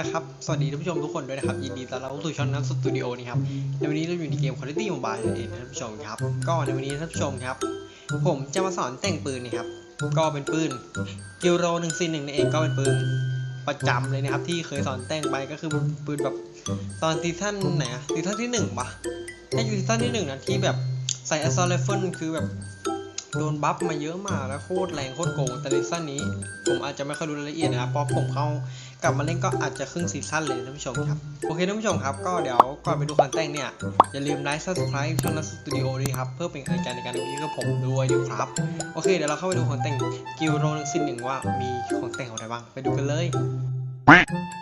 นะครับ สวัสดีท่านผู้ชมทุกคนด้วยนะครับ ยินดีต้อนรับเข้าสู่ช่องนัทสตูดิโอนี่ครับ ในวันนี้เราอยู่ในเกม Quality Mobile นั่นเองนะท่านผู้ชมครับ ก็ในวันนี้ท่านผู้ชมครับ ผมจะมาสอนแต่งปืนนี่ครับ ก็เป็นปืนกิโรหนึ่งซีหนึ่งนั่นเองก็เป็นปืนประจำเลยนะครับ ที่เคยสอนแต่งไปก็คือปืนแบบตอนซีซั่นไหนอะซีซั่นที่หนึ่งปะน่ซีซั่นที่หนึ่งนะที่แบบใส่ assault rifle คือแบบ โดนบัฟมาเยอะมากแล้วโคตรแรงโคตรโกงแต่ซีซั่นนี้ ผมอาจจะไม่ค่อยรู้รายละเอียดนะครับเพราะผมเข้ากลับมาเล่นก็อาจจะครึ่งซีซั่นเลยท่านผู้ชมครับ โอเคท่านผู้ชมครับ ก็เดี๋ยวก่อนไปดูคอนแต่งเนี่ย อย่าลืมไลค์ subscribe ช่องนัสตูดิโอด้วยครับ เพื่อเป็นกำลังใจในการทำคลิปกับผมด้วยนะครับ โอเค เดี๋ยวเราเข้าไปดูคอนแต่งกิลโรนึงสิหนึ่งว่ามีของแต่งอะไรบ้างไปดูกันเลย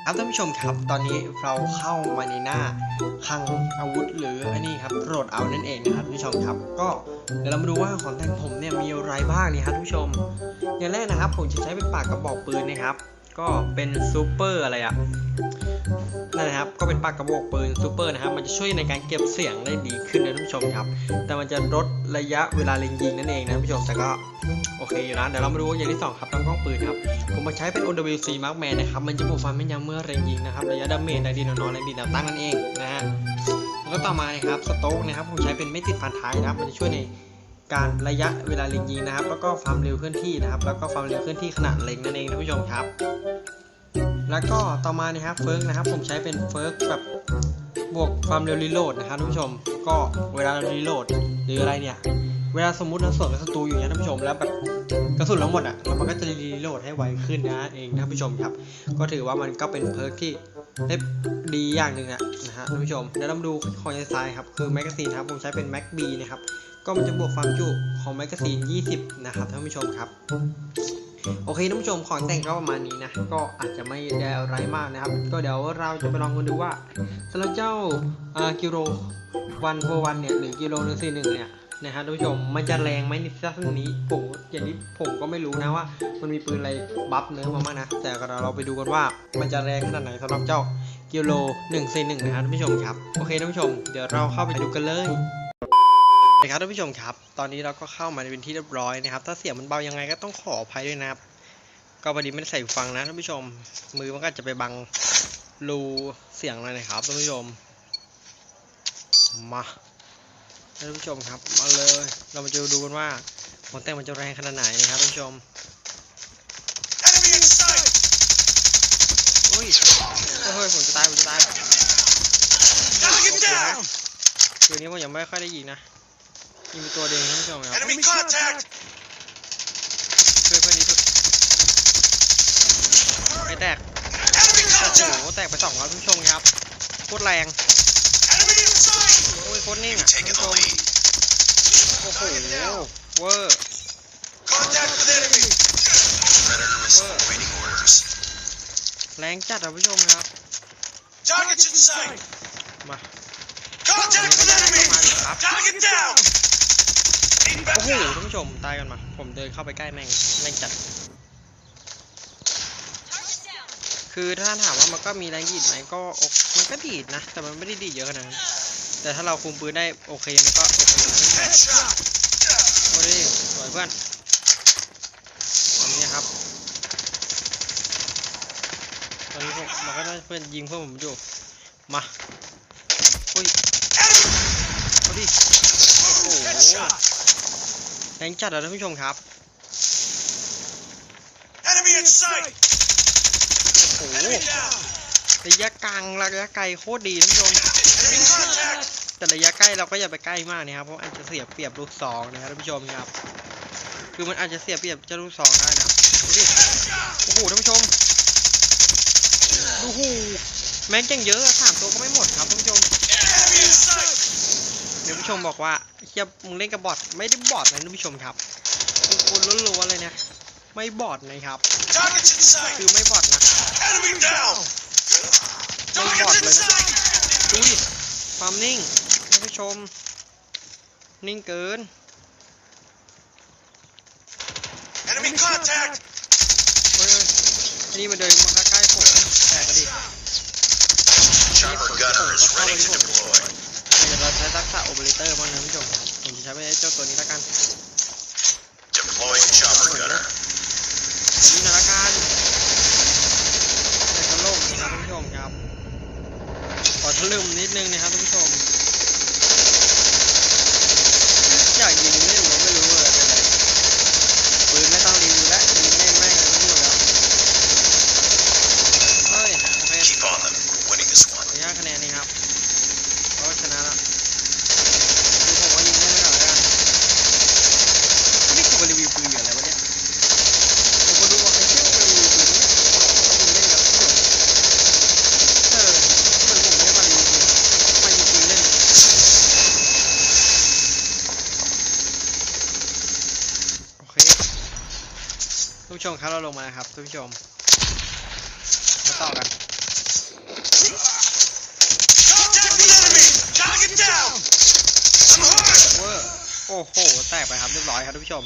ครับท่านผู้ชมครับ ตอนนี้เราเข้ามาในหน้าคลังอาวุธหรืออันนี้ครับโรดเอานั่นเองนะครับท่านผู้ชมครับ ก็เดี๋ยวเรามาดูว่าของแต่งผมเนี่ยมีอะไรบ้างนี่ครับท่านผู้ชม อย่างแรกนะครับ ผมจะใช้เป็นปากกระบอกปืนนะครับ ก็เป็นซูเปอร์อะไรอะ นั่นนะครับ ก็เป็นปากกระบอกปืนซูเปอร์นะครับ มันจะช่วยในการเก็บเสียงได้ดีขึ้นนะท่านผู้ชมครับ แต่มันจะลดระยะเวลาเล็งยิงนั่นเองนะท่านผู้ชม แต่ก็โอเคอยู่นะ เดี๋ยวเรามาดูอย่างที่สองครับลำกล้องปืนครับ ผมมาใช้เป็น OWC Markman นะครับ มันจะบวกความแม่นยำเมื่อเล็งยิงนะครับ ระยะดาเมจในดินน้อยๆและดินแนวตั้งนั่นเองนะฮะ แล้วก็ต่อมานะครับ สโต๊กนะครับ ผมใช้เป็นไม่ติดฟันท้ายนะครับ มันจะช่วยในการระยะเวลาเล็งยิงนะครับ แล้วก็ความเร็วเคลื่อนที่นะครับ แล้วก็ความเร็วเคลื่อนที่ขณะเล็งนั่นเองท่านผู้ชมครับ แล้วก็ต่อมานะครับเฟิร์กนะครับผมใช้เป็นเฟิร์กแบบบวกความเร็วรีโหลดนะครับท่านผู้ชม ก็เวลารีโหลดหรืออะไรเนี่ยเวลาสมมุติเราสวนกับศัตรูอยู่เนี่ยท่านผู้ชมแล้วแบบกระสุนเราหมดอะแล้วมันก็จะรีโหลดให้ไวขึ้นนะเองท่านผู้ชมครับ ก็ถือว่ามันก็เป็นเพิร์กที่ได้ดีอย่างหนึ่งอะนะฮะท่านผู้ชมเดี๋ยวเราดูของยายทรายครับคือแมกกาซีนครับผมใช้เป็นแม็กบีนะครับก็มันจะบวกความจุของแมกกาซีน 20 นะครับท่านผู้ชมครับ โอเคท่านผู้ชมของแต่งก็ประมาณนี้นะ ก็อาจจะไม่ได้อะไรมากนะครับ ก็เดี๋ยวเราจะไปลองกันดูว่าสำหรับเจ้ากิโลวันโวันเนี่ยหรือกิโลหนึ่งสี่หนึ่งเนี่ยนะฮะท่านผู้ชมมันจะแรงไหมในซีซั่นนี้ผมอย่างนี้ผมก็ไม่รู้นะว่า มันมีปืนอะไรบัฟเนื้อมาบ้างนะ แต่เราเราไปดูกันว่ามันจะแรงขนาดไหนสำหรับเจ้ากิโลหนึ่งสี่หนึ่งนะครับท่านผู้ชมครับ โอเคท่านผู้ชม เดี๋ยวเราเข้าไปดูกันเลย นะครับท่านผู้ชมครับ ตอนนี้เราก็เข้ามาในเป็นที่เรียบร้อยนะครับ ถ้าเสียงมันเบายังไงก็ต้องขออภัยด้วยนะครับ ก็พอดีไม่ได้ใส่หูฟังนะท่านผู้ชม มือมันก็อาจจะไปบังรูเสียงหน่อยนะครับท่านผู้ชม มาท่านผู้ชมครับ มาเลย เรามาจะดูกันว่าของแต่งมันจะแรงขนาดไหนนะครับท่านผู้ชม Enemy in sight! อุ้ยเฮ้ยผมจะตายผมจะตาย Target down! คืนนี้ผมยังไม่ค่อยได้ยิงนะ ยิงไปตัวเดียวท่านผู้ชมครับ Enemy contact! ช่วยเพื่อนนี้สุดไม่แตก Enemy โอ้ contact! โห แตกไปสองแล้วท่านผู้ชมครับโคตรแรง Enemy in sight! โอ้ยโคตรนิ่งอะท่าน Taking ผู้ช the ม lead. โอ้โห เวอร์ Contact with enemy! Predator is Whoa. awaiting orders. แรงจัดท่านผู้ชมครับ Targets in sight! มา Contact with enemy! Up. Target down! โอ้โหท่านผู้ชมตายกันมา ผมเดินเข้าไปใกล้แม่งแม่งจัด คือถ้าถามว่ามันก็มีแรงดีดไหมก็มันก็ดีดนะ แต่มันไม่ได้ดีดเยอะขนาดนั้นแต่ถ้าเราคุมปืนได้โอเคมันก็โอเคนะโอ้ยสวยเพื่อนตอนนี้ครับตอนนี้ผมมันก็ได้เพื่อนยิงเพื่อนผมอยู่มาอุ้ยเอาดิโอ้โห แรงจัดอะท่านผู้ชมครับ Enemy in sight! โอ้โห Enemy down! ระยะกลางระยะไกลโคตรดีท่านผู้ชม Enemy contact! แต่ระยะใกล้เราก็อย่าไปใกล้มากนะครับเพราะอาจจะเสียเปรียบลูกซองนะครับท่านผู้ชมครับ คือมันอาจจะเสียเปรียบเจ้าลูกซองได้นะครับดูดิโอ้โหท่านผู้ชมดูหูแม็กยังเยอะอะสามตัวก็ไม่หมดครับท่านผู้ชม Enemy in sight! เดี๋ยวผู้ชมบอกว่าเฮียมึงเล่นกับบอทไม่ได้บอทนะท่านผู้ชมครับคุณคุณล้วนๆเลยนะ ไม่บอทนะครับ Targets in sight! คือไม่บอทนะ Enemy down! ไม่บอ Targets ท in เลยนะ sight! ดูดิความนิ่งท่านผู้ชม นิ่งเกิน Enemy contact! เฮ้ยๆอันนี้มันเดินมาใกล้ๆผมแตกกระดิ Chopper gunner is ready to deploy. เดี๋ยวเราใช้ทักษะโอเปอเรเตอร์บ้างนะท่านผู้ชมครับผมจะใช้ไปเจ้าตัวนี้ละกัน Deploying chopper gunner. ตัวนี้นะละกันแต่ก็โล่งนะครับท่านผู้ชมมครับขอทะลึ่มนิดนึงนะครับท่านผู้ชม อยากยิงเล่นผมไม่รู้เลยเป็นไรปืนไม่ต้องรีวิวแล้วยิงเล่นแม่งเลยทั้งหมดแล้วเฮ้ยโอเค Keep on them. We're winning this one. ขออนุญาตคะแนนนี้ครับเพราะว่าชนะแล้วคือผมว่ายิงเล่นไม่ก่อนแล้วกันนี่กูมารีวิวปืนอยู่อะไรวะเนี่ยผมก็ดูว่าไอ้เชี่ยมารีวิวปืนเนี่ยต้องยิงเล่นกับที่ผมเออทำไมผมไม่ได้มารีวิวปืนมายิงปืนเล่น โอเคท่าน ผู้ชมครับเราลงมานะครับท่านผู้ชมมาต่อกัน Target down! เวอร์โอ้โห แตกไปครับเรียบร้อยครับท่านผู้ชม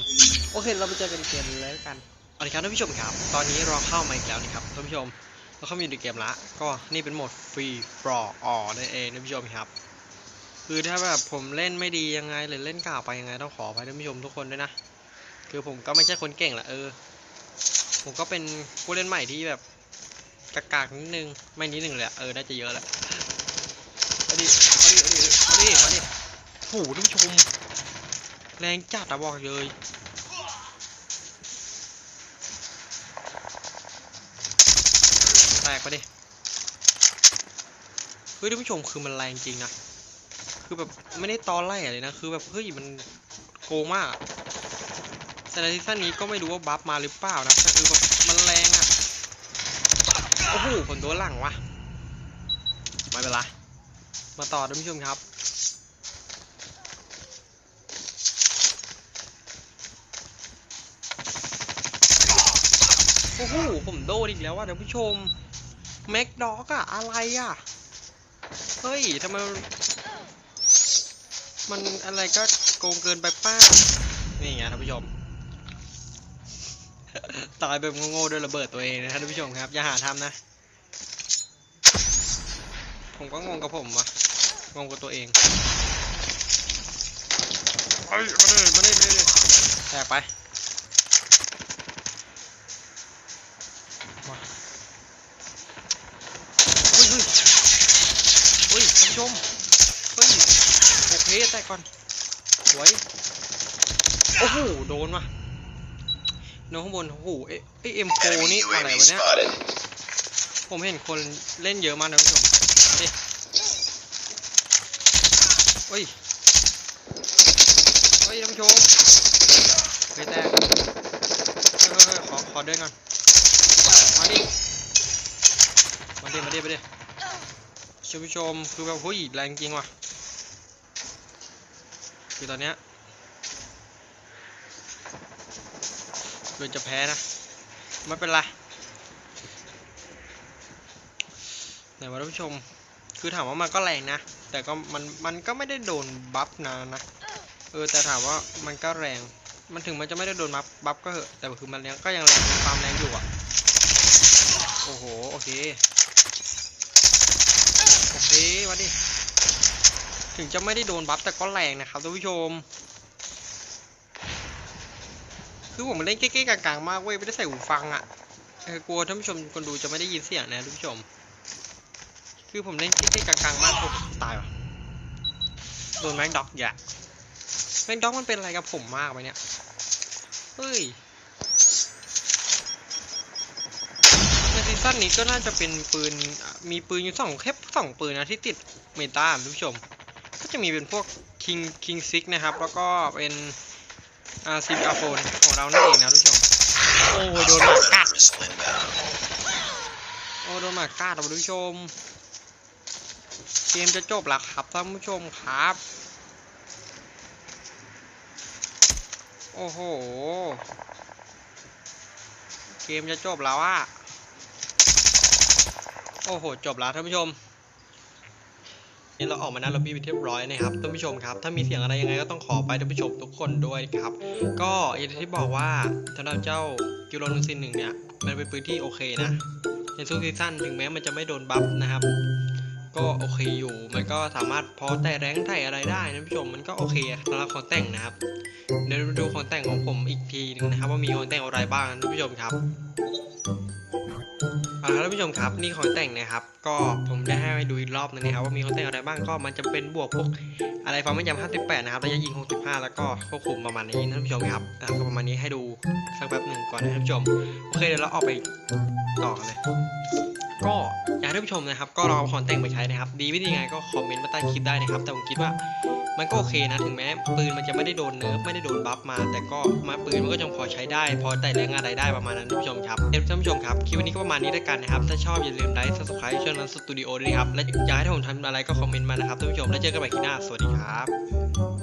โอเค เราไปเจอกันเกมเลยแล้วกันเอาละครับท่านผู้ชมครับ ตอนนี้เราเข้ามาอีกแล้วนะครับท่านผู้ชม เราเข้ามาอยู่ในเกมละ ก็นี่เป็นโหมดฟรีฟรออ๋อนั่นเองท่านผู้ชมครับ คือถ้าแบบผมเล่นไม่ดียังไงหรือเล่นกล่าวไปยังไงต้องขออภัยท่านผู้ชมทุกคนด้วยนะ คือผมก็ไม่ใช่คนเก่งแหละเออ ผมก็เป็นผู้เล่นใหม่ที่แบบกากๆนิดนึง ไม่นิดนึงเลยเออ น่าจะเยอะแหละเอาดิเอาดิเอาดิเอาดิเอาดิโหท่านผู้ชม แรงจัดอะบอกเลยแตกไปดิเฮ้ยท่านผู้ชมคือมันแรงจริงนะคือแบบไม่ได้ตอนไล่อะไรนะ คือแบบเฮ้ยมันโกงมาก แต่ในซีซั่นนี้ก็ไม่รู้ว่าบัฟมาหรือเปล่านะแต่คือแบบมันแรงอะโอ้โหผลตัวหลังวะไม่เป็นไร มาต่อท่านผู้ชมครับโอ้โห ผมโดนอีกแล้วว่ะท่านผู้ชม แม็กด็อกอะอะไรอะเฮ้ยทำไม มันมันอะไรก็โกงเกินไปป้า นี่ไงท่านผู้ชม ตายแบบโง่ๆด้วยระเบิดตัวเองนะท่านผู้ชมครับ อย่าหาทำนะ ผมก็งงกับผมวะงงกับตัวเองเฮ้ยมาเลยมาเลยมาเลยแตกไปมาเฮ้ยเฮ้ยเฮ้ยท่านผู้ชมเฮ้ยโอเคแตกก่อนสวยโอ้โหโดนว่ะ โดนข้างบนโอ้โหเอ๊ะเอ็มโฟนี่อะไรวะเนี่ยผมเห็นคนเล่นเยอะมากนะผู้ชมมาดิเฮ้ยเฮ้ยท่านผู้ชมเฮ้ยแตกเฮ้ยเฮ้ยขอขอเดินก่อนมาดิมาดิมาดิมาดิท่านผู้ชมคือแบบหุ้ยแรงจริงว่ะคือตอนเนี้ย เกินจะแพ้นะ ไม่เป็นไรไหนวะท่านผู้ชม คือถามว่ามันก็แรงนะ แต่ก็มันมันก็ไม่ได้โดนบัฟนานนะ เออแต่ถามว่ามันก็แรง มันถึงมันจะไม่ได้โดนบัฟบัฟก็เหอะ แต่คือมันยังก็ยังแรงความแรงอยู่อะ โอ้โหโอเค โอเคมาดิ ถึงจะไม่ได้โดนบัฟแต่ก็แรงนะครับท่านผู้ชม คือผมเล่นเก๊ๆกลางๆมากเว้ยไม่ได้ใส่หูฟังอะ่ะกลัวท่านผู้ชมคนดูจะไม่ได้ยินเสียงนะท่านผู้ชม คือผมเล่นเก๊ๆกลางๆมากโอ้ตายวะโดนแม็กด็อกอย่าแม็กด็อกมันเป็นอะไรกับผมมากไปเนี่ยเฮ้ยในซีซั่นนี้ก็น่าจะเป็นปืนมีปืนอยู่สองแค่สองปืนนะที่ติดเมตาท่านผู้ชม ก็จะมีเป็นพวก King King Six นะครับ แล้วก็เป็น อาซิมกาโฟนของเรานั่นเองนะท่านผู้ชม โอ้ยโดนหมากัด โอ้โดนหมากัดท่านผู้ชม เกมจะจบแล้วครับท่านผู้ชมครับ โอ้โห เกมจะจบแล้วอะโอ้โห จบแล้วท่านผู้ชม นี่เราออกมาหน้าล็อบบี้เป็นที่เรียบร้อยนะครับท่านผู้ชมครับ ถ้ามีเสียงอะไรยังไงก็ต้องขอไปท่านผู้ชมทุกคนด้วยครับ ก็อย่างที่บอกว่าสำหรับเจ้ากิโลนูซินหนึ่งเนี่ย มันเป็นปืนที่โอเคนะในทุกซีซั่นถึงแม้มันจะไม่โดนบัฟนะครับ ก็โอเคอยู่ มันก็สามารถพอแต่แรงไถ่อะไรได้นะท่านผู้ชม มันก็โอเคสำหรับของแต่งนะครับ เดี๋ยวมาดูของแต่งของผมอีกทีหนึงนะครับ ว่ามีของแต่งอะไรบ้างท่านผู้ชมครับ เอาละครับท่านผู้ชมครับนี่ของแต่งนะครับ ก็ผมได้ให้ดูอีกรอบนึงนะครับว่ามีของแต่งอะไรบ้างก็มันจะเป็นบวกพวกอะไรฟังไม่จำ58 นะครับระยะยิง 65 แล้วก็ควบคุมประมาณนี้นะท่านผู้ชมครับอะก็ประมาณนี้ให้ดูสักแป๊บหนึ่งก่อนนะท่านผู้ชมโอเคเดี๋ยวเราออกไปต่อเลย ก็อยากให้ท่านผู้ชมนะครับ ก็ลองเอาของแต่งไปใช้นะครับ ดีไม่ดีไงก็คอมเมนต์มาใต้คลิปได้นะครับ แต่ผมคิดว่ามันก็โอเคนะ ถึงแม้ปืนมันจะไม่ได้โดนเนิร์ฟไม่ได้โดนบัฟมา แต่ก็มาปืนมันก็ยังพอใช้ได้ พอแต่แรงอะไรได้ประมาณนั้นท่านผู้ชมครับเดี๋ยวท่านผู้ชมครับคลิปวันนี้ก็ประมาณนี้แล้วกันนะครับ ถ้าชอบอย่าลืมไลค์ subscribe ช่องนั้นสตูดิโอด้วยครับ และอยากให้ผมทำอะไรก็คอมเมนต์มานะครับท่านผู้ชม แล้วเจอกันใหม่คลิปหน้า สวัสดีครับ